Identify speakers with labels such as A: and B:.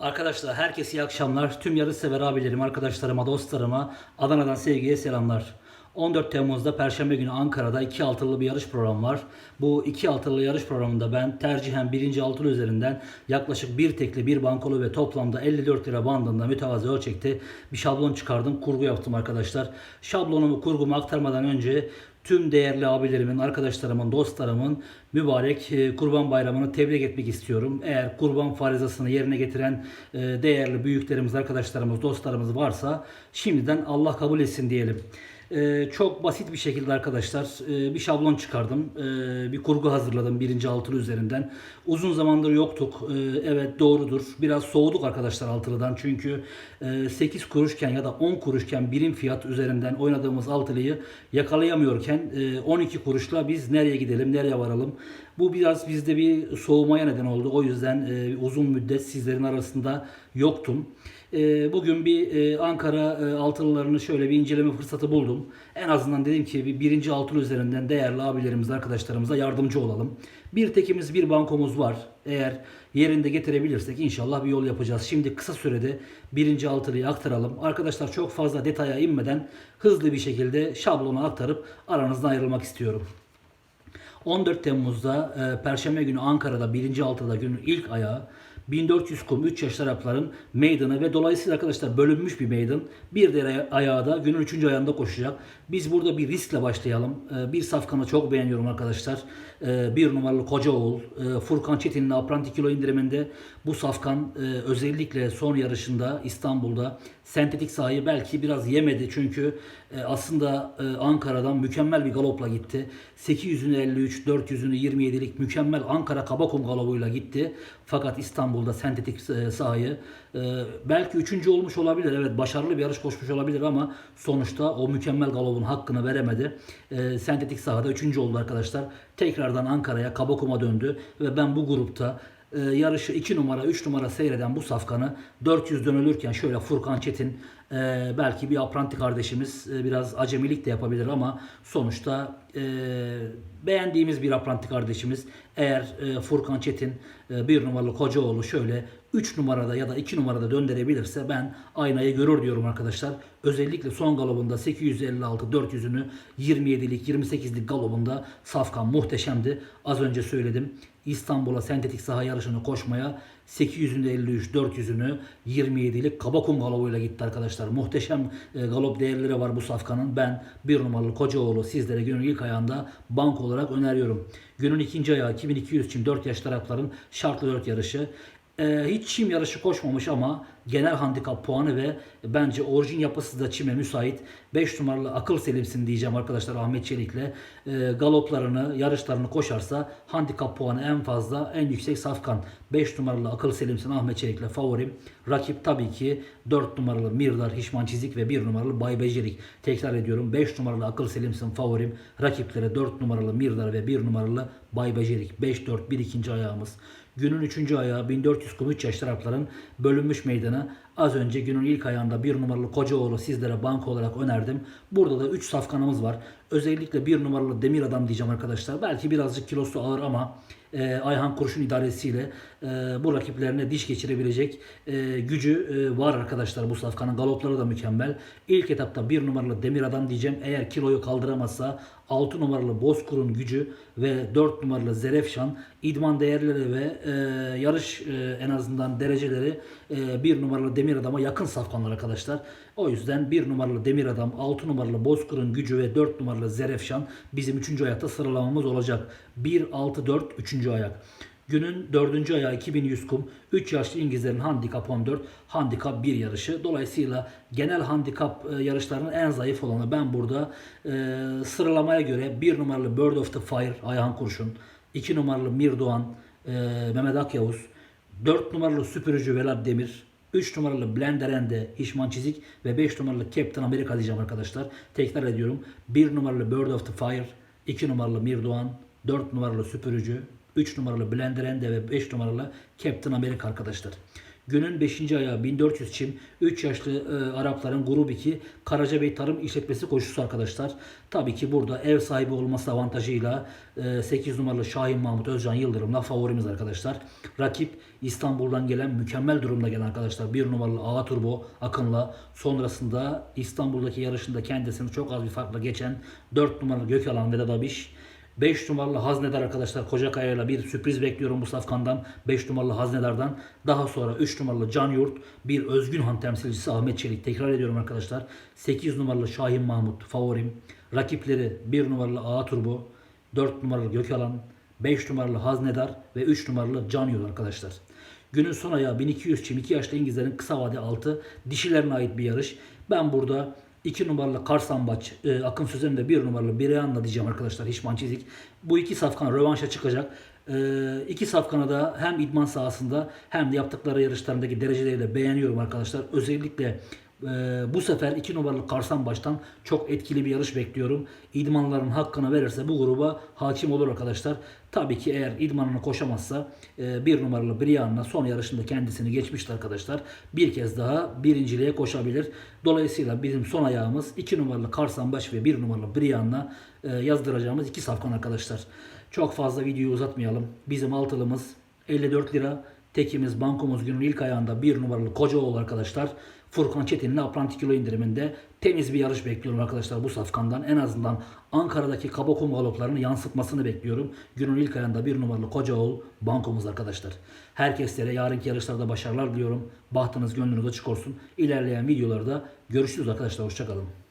A: Arkadaşlar herkese iyi akşamlar. Tüm yarışsever abilerim, arkadaşlarıma, dostlarıma Adana'dan sevgiye selamlar. 14 Temmuz'da Perşembe günü Ankara'da 2 altılı bir yarış programı var. Bu 2 altılı yarış programında ben tercihen 1. altılı üzerinden yaklaşık bir tekli, bir bankolu ve toplamda 54 lira bandında mütevazı ölçekte bir şablon çıkardım. Kurgu yaptım arkadaşlar. Şablonumu, kurgumu aktarmadan önce tüm değerli abilerimin, arkadaşlarımın, dostlarımın mübarek e, Kurban Bayramı'nı tebrik etmek istiyorum. Eğer kurban farizasını yerine getiren e, değerli büyüklerimiz, arkadaşlarımız, dostlarımız varsa şimdiden Allah kabul etsin diyelim. E, çok basit bir şekilde arkadaşlar e, bir şablon çıkardım. E, bir kurgu hazırladım birinci altılı üzerinden. Uzun zamandır yoktuk. E, evet doğrudur. Biraz soğuduk arkadaşlar altılıdan. Çünkü e, 8 kuruşken ya da 10 kuruşken birim fiyat üzerinden oynadığımız altılıyı yakalayamıyorken e, 12 kuruşla biz nereye gidelim, nereye varalım? Bu biraz bizde bir soğumaya neden oldu. O yüzden e, uzun müddet sizlerin arasında yoktum. E, bugün bir e, Ankara e, altılılarını şöyle bir inceleme fırsatı buldum. En azından dedim ki bir birinci altılı üzerinden değerli abilerimiz, arkadaşlarımıza yardımcı olalım. Bir tekimiz, bir bankomuz var. Eğer yerinde getirebilirsek inşallah bir yol yapacağız. Şimdi kısa sürede birinci altılıyı aktaralım. Arkadaşlar çok fazla detaya inmeden hızlı bir şekilde şablonu aktarıp aranızdan ayrılmak istiyorum. 14 Temmuz'da e, Perşembe günü Ankara'da 1. altıda günün ilk ayağı 1400 kum 3 yaş tarafların meydanı ve dolayısıyla arkadaşlar bölünmüş bir meydan. Bir diğer ayağı da günün 3. ayağında koşacak. Biz burada bir riskle başlayalım. E, bir safkanı çok beğeniyorum arkadaşlar. E, bir numaralı Kocaoğul. E, Furkan Çetin'in apranti kilo indiriminde bu safkan e, özellikle son yarışında İstanbul'da sentetik sahayı belki biraz yemedi. Çünkü e, aslında Ankara'dan mükemmel bir galopla gitti. 800'ünü 53, 400'ünü 27'lik mükemmel Ankara Kabakum galopuyla gitti. Fakat İstanbul'da sentetik e, sahayı e, belki üçüncü olmuş olabilir. Evet başarılı bir yarış koşmuş olabilir ama sonuçta o mükemmel galopun hakkını veremedi. E, sentetik sahada üçüncü oldu arkadaşlar. Tekrardan Ankara'ya Kabakum'a döndü ve ben bu grupta yarışı 2 numara 3 numara seyreden bu safkanı 400 dönülürken şöyle Furkan Çetin belki bir apranti kardeşimiz biraz acemilik de yapabilir ama sonuçta beğendiğimiz bir apranti kardeşimiz eğer e, Furkan Çetin e, bir numaralı Kocaoğlu şöyle 3 numarada ya da 2 numarada döndürebilirse ben aynayı görür diyorum arkadaşlar. Özellikle son galobunda 856 400'ünü 27'lik 28'lik galobunda Safkan muhteşemdi. Az önce söyledim. İstanbul'a sentetik saha yarışını koşmaya 800'ünde 53 400'ünü 27'lik Kabakum galobuyla gitti arkadaşlar. Muhteşem e, galop değerleri var bu safkanın. Ben bir numaralı Kocaoğlu sizlere günün ilk ayağında bank olarak öneriyorum. Günün ikinci ayağı 2200 için 4 yaş tarafların şartlı 4 yarışı. Ee, hiç çim yarışı koşmamış ama genel handikap puanı ve bence orijin yapısı da çime müsait. 5 numaralı akıl selimsin diyeceğim arkadaşlar Ahmet Çelik'le. Ee, galoplarını, yarışlarını koşarsa handikap puanı en fazla, en yüksek safkan. 5 numaralı akıl selimsin Ahmet Çelik'le favorim. Rakip tabii ki 4 numaralı Mirdar Hişman Çizik ve 1 numaralı Bay Becerik. Tekrar ediyorum 5 numaralı akıl selimsin favorim. Rakiplere 4 numaralı Mirdar ve 1 numaralı Bay Becerik. 5-4 1 ikinci ayağımız. Günün 3. ayağı 1400 kum 3 yaş tarafların bölünmüş meydanı. Az önce günün ilk ayağında bir numaralı Kocaoğlu sizlere banka olarak önerdim. Burada da 3 safkanımız var. Özellikle bir numaralı Demir Adam diyeceğim arkadaşlar. Belki birazcık kilosu ağır ama e, Ayhan Kurşun idaresiyle e, bu rakiplerine diş geçirebilecek e, gücü e, var arkadaşlar bu safkanın. Galopları da mükemmel. İlk etapta bir numaralı Demir Adam diyeceğim. Eğer kiloyu kaldıramazsa 6 numaralı Bozkur'un gücü ve 4 numaralı Zerefşan idman değerleri ve e, yarış e, en azından dereceleri e, 1 numaralı Demir Adam'a yakın safkanlar arkadaşlar. O yüzden 1 numaralı Demir Adam, 6 numaralı Bozkur'un gücü ve 4 numaralı Zerefşan bizim 3. ayakta sıralamamız olacak. 1, 6, 4 3. ayak. Günün 4. ayağı 2100 kum. 3 yaşlı İngilizlerin handikap 14, handikap 1 yarışı. Dolayısıyla genel handikap e, yarışlarının en zayıf olanı ben burada e, sıralamaya göre 1 numaralı Bird of the Fire Ayhan Kurşun, 2 numaralı Mirdoğan, e, Mehmet Akyavuz, 4 numaralı Süpürücü Velat Demir, 3 numaralı Blenderende Hişman Çizik ve 5 numaralı Captain America diyeceğim arkadaşlar. Tekrar ediyorum. 1 numaralı Bird of the Fire, 2 numaralı Mirdoğan, 4 numaralı Süpürücü, 3 numaralı Blenderende ve 5 numaralı Captain America arkadaşlar. Günün 5. ayağı 1400 çim 3 yaşlı e, Arapların grup 2 Karacabey Tarım İşletmesi koşusu arkadaşlar. Tabii ki burada ev sahibi olması avantajıyla e, 8 numaralı Şahin Mahmut Özcan Yıldırım'la favorimiz arkadaşlar. Rakip İstanbul'dan gelen mükemmel durumda gelen arkadaşlar. 1 numaralı A Turbo Akın'la sonrasında İstanbul'daki yarışında kendisini çok az bir farkla geçen 4 numaralı Gökalan Vedat Abiş 5 numaralı Haznedar arkadaşlar Kocakaya'yla bir sürpriz bekliyorum bu safkandan. 5 numaralı Haznedar'dan. Daha sonra 3 numaralı Can Yurt. Bir Özgün Han temsilcisi Ahmet Çelik. Tekrar ediyorum arkadaşlar. 8 numaralı Şahin Mahmut favorim. Rakipleri 1 numaralı A Turbo. 4 numaralı Gökalan. 5 numaralı Haznedar ve 3 numaralı Can Yurt arkadaşlar. Günün son ayağı 1200 çim 2 yaşlı İngilizlerin kısa vade altı dişilerine ait bir yarış. Ben burada 2 numaralı Karsambaç, e, Akın Sözen de 1 numaralı Bireyan'la diyeceğim arkadaşlar Hişman Çizik. Bu iki safkan rövanşa çıkacak. E, iki safkanı da hem idman sahasında hem de yaptıkları yarışlarındaki dereceleriyle beğeniyorum arkadaşlar. Özellikle e, bu sefer 2 numaralı Karsambaç'tan çok etkili bir yarış bekliyorum. İdmanların hakkını verirse bu gruba hakim olur arkadaşlar. Tabii ki eğer idmanını koşamazsa 1 numaralı Brianna son yarışında kendisini geçmişti arkadaşlar. Bir kez daha birinciliğe koşabilir. Dolayısıyla bizim son ayağımız 2 numaralı Karsambaş ve 1 numaralı Brianna e, yazdıracağımız iki safkan arkadaşlar. Çok fazla videoyu uzatmayalım. Bizim altılımız 54 lira. Tekimiz bankomuz günün ilk ayağında 1 numaralı Kocaoğlu arkadaşlar. Furkan Çetin'in apranti kilo indiriminde temiz bir yarış bekliyorum arkadaşlar bu safkandan. En azından Ankara'daki Kabakum galoplarını yansıtmasını bekliyorum. Günün ilk ayında bir numaralı Kocaoğlu bankomuz arkadaşlar. Herkeslere yarınki yarışlarda başarılar diliyorum. Bahtınız gönlünüz açık olsun. İlerleyen videolarda görüşürüz arkadaşlar. Hoşçakalın.